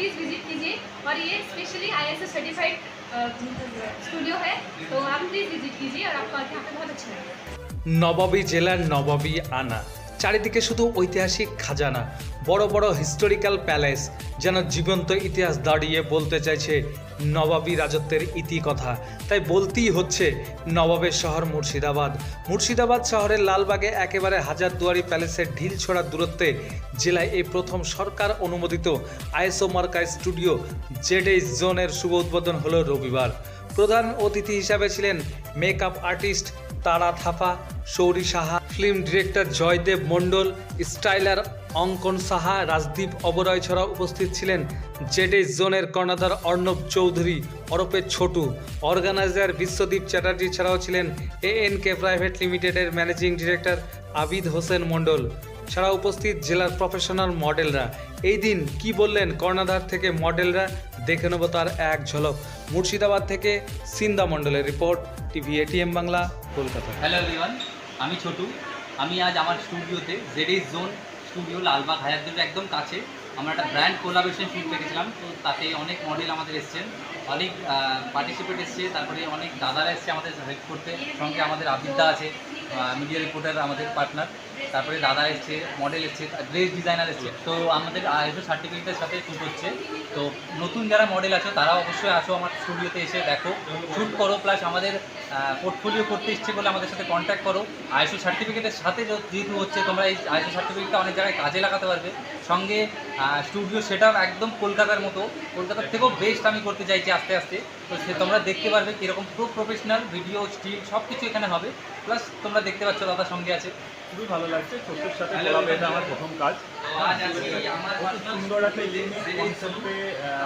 Please visit कीजिए और ये स्पेशली आई सर्टिफाइड स्टूडियो है। तो आप प्लीज़ विजिट कीजिए और आपको यहाँ पे बहुत अच्छा लगेगा। নবাবী জেলার নবাবী আনা। চারিদিকে শুধু ঐতিহাসিক খাজানা, বড় বড় হিস্টোরিক্যাল প্যালেস যেন জীবন্ত ইতিহাস দাঁড়িয়ে বলতে চাইছে নবাবী রাজত্বের ইতিকথা। তাই বলতেই হচ্ছে নবাবের শহর মুর্শিদাবাদ। মুর্শিদাবাদ শহরের লালবাগে একেবারে হাজারদুয়ারি প্যালেসের ঢিল ছোড়ার দূরত্বে জেলায় এই প্রথম সরকার অনুমোদিত আইএসও মার্কা স্টুডিও জেডএইচ জোনের শুভ উদ্বোধন হল রবিবার। প্রধান অতিথি হিসাবে ছিলেন makeup artist Tara Thapa, Souri Saha, film director Joydev Mondal, styler Ankan Saha, Rajdeep অবরয় ছাড়াও উপস্থিত ছিলেন জেডে জোনের কর্ণধার অর্ণব চৌধুরী, ওরফে ছোটু। অর্গানাইজার বিশ্বদীপ চ্যাটার্জি ছাড়াও ছিলেন এ এন কে প্রাইভেট লিমিটেডের ম্যানেজিং ডিরেক্টর আবিদ হোসেন মণ্ডল। ছাড়া উপস্থিত জেলার প্রফেশনাল মডেলরা। এই দিন কি বললেন কর্ণাধার থেকে মডেলরা? দেখে নেব তার এক ঝলক। মুর্শিদাবাদ থেকে সিন্দা মণ্ডলের report, TV ATM Bangla, Kolkata. Hello everyone আমি ছোটু। আমি আজ আমার স্টুডিওতে জেড জোন স্টুডিও, লালবাগ হাজারদুয়ারির একদম কাছে। আমরা একটা ব্র্যান্ড কোলাবেশন শুরু রেখেছিলাম তো তাতে অনেক মডেল আমাদের এসছেন। অনেক পার্টিসিপেট এসছে, তারপরে অনেক দাদারা এসছে আমাদের হেল্প করতে। সঙ্গে আমাদের আবিদ্যা আছে মিডিয়া রিপোর্টার আমাদের পার্টনার তারপরে দাদা এসছে মডেল এসছে ড্রেস ডিজাইনার এসছে। তো আমাদের আইএসও সার্টিফিকেটের সাথে শ্যুট হচ্ছে। তো নতুন যারা মডেল আছে তারা অবশ্যই আসো আমার স্টুডিওতে এসে দেখো। শ্যুট করো প্লাস আমাদের পোর্টফোলিও করতে ইচ্ছে করলে আমাদের সাথে কন্ট্যাক্ট করো। আইএসও সার্টিফিকেটের সাথে যেহেতু হচ্ছে, তোমরা এই আইএসও সার্টিফিকেটটা অনেক জায়গায় কাজে লাগাতে পারবে। সঙ্গে স্টুডিও সেটা একদম কলকাতার মতো। কলকাতার থেকেও বেস্ট আমি করতে চাইছি আস্তে আস্তে। তো সে তোমরা দেখতে পারবে কীরকম প্রো প্রফেশনাল ভিডিও স্টিল সব কিছু এখানে হবে। প্লাস তোমরা দেখতে পাচ্ছ দাদা সঙ্গে আছে। খুবই ভালো লাগছে। ছোট্টর সাথে এটা আমার প্রথম কাজ। খুব সুন্দর একটা কনসেপ্টে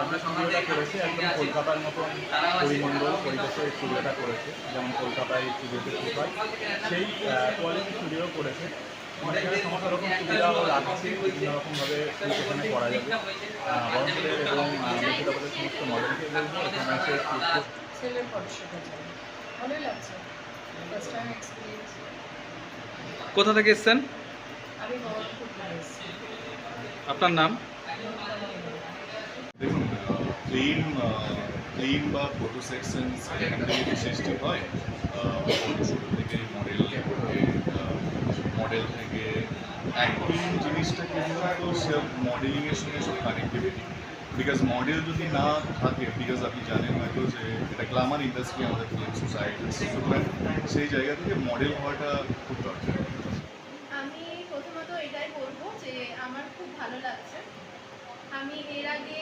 আমরা স্টুডিওটা করেছে। একদম কলকাতার মতন পরিমণ্ডল পরিবেশে স্টুডিওটা করেছে। যেমন কলকাতায় স্টুডিওতে শুট হয়। সেই কোয়ালিটি স্টুডিও করেছে। সমস্ত রকম সুবিধাও রাখছে। বিভিন্ন রকমভাবে এখানে করা যাবে। বড়দের এবং সমস্ত মডেলকে বলব এখানে লাগছে। ফার্স্ট টাইম এক্সপিরিয়েন্স কোথা থেকে এসছেন? আপনার নাম? দেখুন ক্লিন ক্লিন বা ফটো সেকশন এখান থেকে যে সৃষ্টি হয় ফটোশ্যুট থেকে মডেল মডেল থেকে অ্যাক্টিং জিনিসটা কিন্তু সে মডেলিংয়ের সঙ্গে সব কানেক্টিভিটি বিকজ মডেল যদি না থাকে বিকজ আপনি জানেন হয়তো যে এটা গ্লামার ইন্ডাস্ট্রি আমাদের ফিল্ম সোসাইটি সুতরাং সেই জায়গা থেকে মডেল হওয়াটা খুব দরকার আমি প্রথমত এটাই বলব যে আমার খুব ভালো লাগছে। আমি এর আগে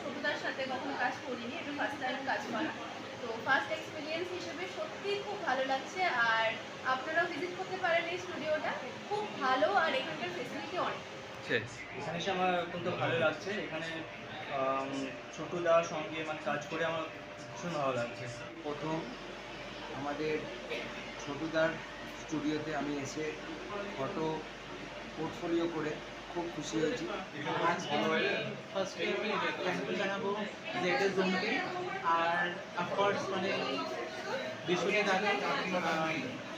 ছোটদার সাথে কখনো কাজ করিনি এটা ফার্স্ট টাইম কাজ করা। তো ফার্স্ট এক্সপিরিয়েন্স হিসেবে সত্যিই খুব ভালো লাগছে। আর আপনারাও ভিজিট করতে পারেন এই স্টুডিওটা খুব ভালো আর এখানকার ফেসিলিটি অনেক। এখানে এসে আমার অত্যন্ত ভালো লাগছে। এখানে আম, ছোটদার সঙ্গে মানে কাজ করে আমার ভীষণ ভালো লাগছে। প্রথম আমাদের ছোটদার স্টুডিওতে আমি এসে ফটো পোর্টফোলিও করে খুব খুশি হয়েছি। আজকে ফার্স্টে আমি থ্যাংক ইউ জানাব জেড জোনকে আর অফকোর্স মানে বিশ্বজিৎ আগে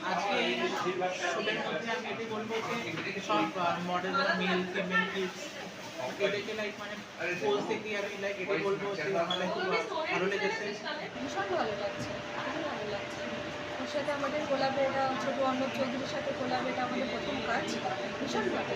আজকে শুটের মধ্যে আমি এটাই বলব যে সব মডেল মেল ফিমেল এটাকে লাইক মানে আমি লাইক এটাই বলব যে আমার খুব ভালো লাগছে খুবই ভালো লাগছে ওর সাথে আমাদের কোলাবে এটা ছোটো অর্ণব চৌধুরীর সাথে কোলাবে এটা আমাদের প্রথম কাজ। ভীষণ ভালো।